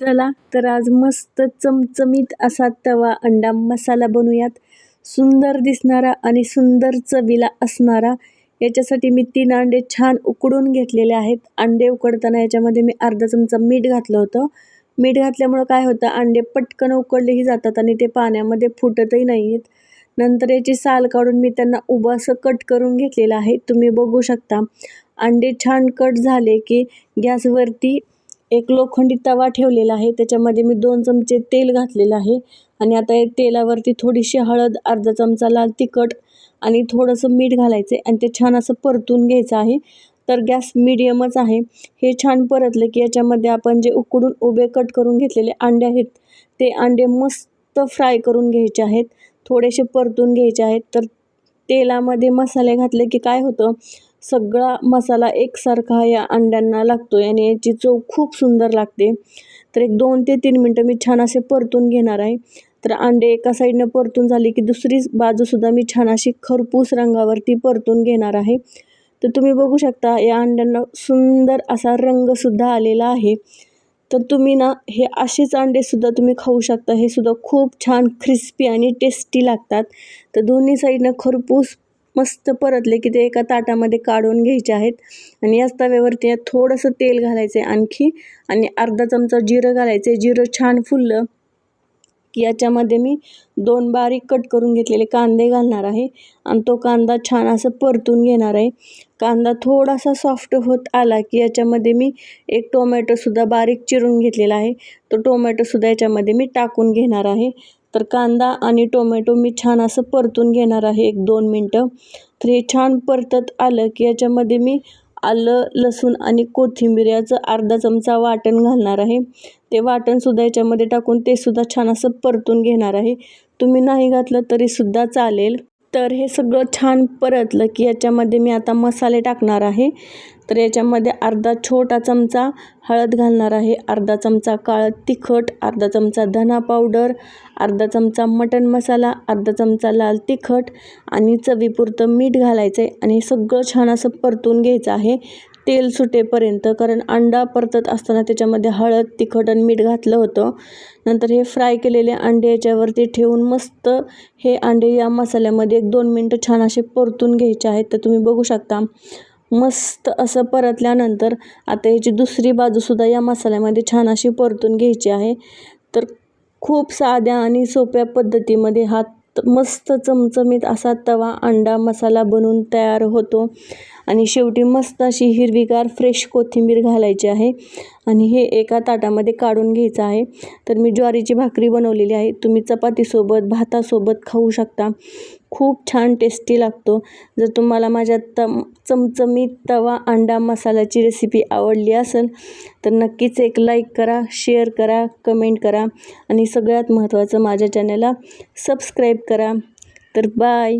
चला तर आज मस्त चमचमीत असा तवा अंडा मसाला बनवूयात. सुंदर दिसणारा आणि सुंदर चवीला असणारा. याच्यासाठी मी तीन अंडे छान उकडून घेतलेले आहेत. अंडे उकडताना याच्यामध्ये मी अर्धा चमचा मीठ घातलं होतं. मीठ घातल्यामुळं काय होतं अंडे पटकन उकडलेही जातात आणि ते पाण्यामध्ये फुटतही नाही आहेत नंतर याची साल काढून मी त्यांना उभं असं कट करून घेतलेलं आहे. तुम्ही बघू शकता. अंडे छान कट झाले की गॅसवरती एक लोखंडी तवा ठेवलेला आहे. त्याच्यामध्ये मी दोन चमचे तेल घातलेलं आहे. आणि आता या तेलावरती थोडीशी हळद अर्धा चमचा लाल तिखट आणि थोडंसं मीठ घालायचं आहे. आणि ते छान असं परतून घ्यायचं आहे. तर गॅस मिडियमच आहे. हे छान परतलं की याच्यामध्ये आपण जे उकडून उभे कट करून घेतलेले अंडे आहेत ते अंडे मस्त फ्राय करून घ्यायचे आहेत. थोडेसे परतून घ्यायचे आहेत. तर तेलामध्ये मसाले घातले की काय होतं? सगळा मसाला एकसारखा या अंड्यांना लागतो आणि याची चव खूप सुंदर लागते. तर एक दोन ते तीन मिनटं मी छान असे परतून घेणार आहे. तर अंडे एका साईडनं परतून झाली की दुसरी बाजूसुद्धा मी छान अशी खरपूस रंगावरती परतून घेणार आहे. तर तुम्ही बघू शकता या अंड्यांना सुंदर असा रंगसुद्धा आलेला आहे. तर तुम्ही ना हे असेच अंडेसुद्धा तुम्ही खाऊ शकता. हे सुद्धा खूप छान क्रिस्पी आणि टेस्टी लागतात. तर दोन्ही साईडनं खरपूस मस्त परतले की ते एका ताटामध्ये काढून घ्यायचे आहेत. आणि याच तव्यावरती थोडंसं तेल घालायचं आहे आणखी. आणि अर्धा चमचा जिरं घालायचं आहे जिरं छान फुललं की याच्यामध्ये मी दोन बारीक कट करून घेतलेले कांदे घालणार आहे. आणि तो कांदा छान असं परतून घेणार आहे. कांदा थोडासा सॉफ्ट होत आला की याच्यामध्ये मी एक टोमॅटोसुद्धा बारीक चिरून घेतलेला आहे. तो टोमॅटोसुद्धा याच्यामध्ये मी टाकून घेणार आहे. तर कांदा आणि टोमॅटो मी छान असं परतून घेणार आहे एक दोन मिनटं. तर हे छान परतत आलं की याच्यामध्ये मी आलं लसूण आणि कोथिंबीर याचं अर्धा चमचा वाटण घालणार आहे. ते वाटणसुद्धा याच्यामध्ये टाकून ते सुद्धा छान असं परतून घेणार आहे. तुम्ही नाही घातलं तरीसुद्धा चालेल. तर हे सगळं छान परतलं की याच्यामध्ये मी आता मसाले टाकणार आहे. तर याच्यामध्ये अर्धा छोटा चमचा हळद घालणार आहे. अर्धा चमचा काळं तिखट अर्धा चमचा धना पावडर अर्धा चमचा मटण मसाला अर्धा चमचा लाल तिखट आणि चवीपुरतं मीठ घालायचं आहे आणि सगळं छान असं परतून घ्यायचं आहे. तेल सुटेपर्यंत कारण अंडा परतत असताना त्याच्यामध्ये हळद तिखट आणि मीठ घातलं होतं. नंतर हे फ्राय केलेले अंडे याच्यावरती ठेवून मस्त हे अंडे या मसाल्यामध्ये एक दोन मिनटं छान असे परतून घ्यायचे आहेत. तर तुम्ही बघू शकता मस्त असं परतल्यानंतर आता याची दुसरी बाजूसुद्धा या मसाल्यामध्ये छान अशी परतून घ्यायची आहे. तर खूप साध्या आणि सोप्या पद्धतीमध्ये हा मस्त चमचमीत असा तवा अंडा मसाला बनवून तयार होतो. आणि शेवटी मस्त अशी हिरवीगार फ्रेश कोथिंबीर घालायची आहे. आणि हे एका ताटामध्ये काढून घ्यायचं आहे. तर मी ज्वारीची भाकरी बनवलेली आहे. तुम्ही चपातीसोबत भातासोबत खाऊ शकता. खूप छान टेस्टी लागतो. जर तुम्हाला माझ्या तम चमचमीत तवा अंडा मसाल्याची रेसिपी आवडली असेल तर नक्कीच एक लाईक करा शेअर करा कमेंट करा आणि सगळ्यात महत्त्वाचं माझ्या चॅनलला सबस्क्राईब करा. तर बाय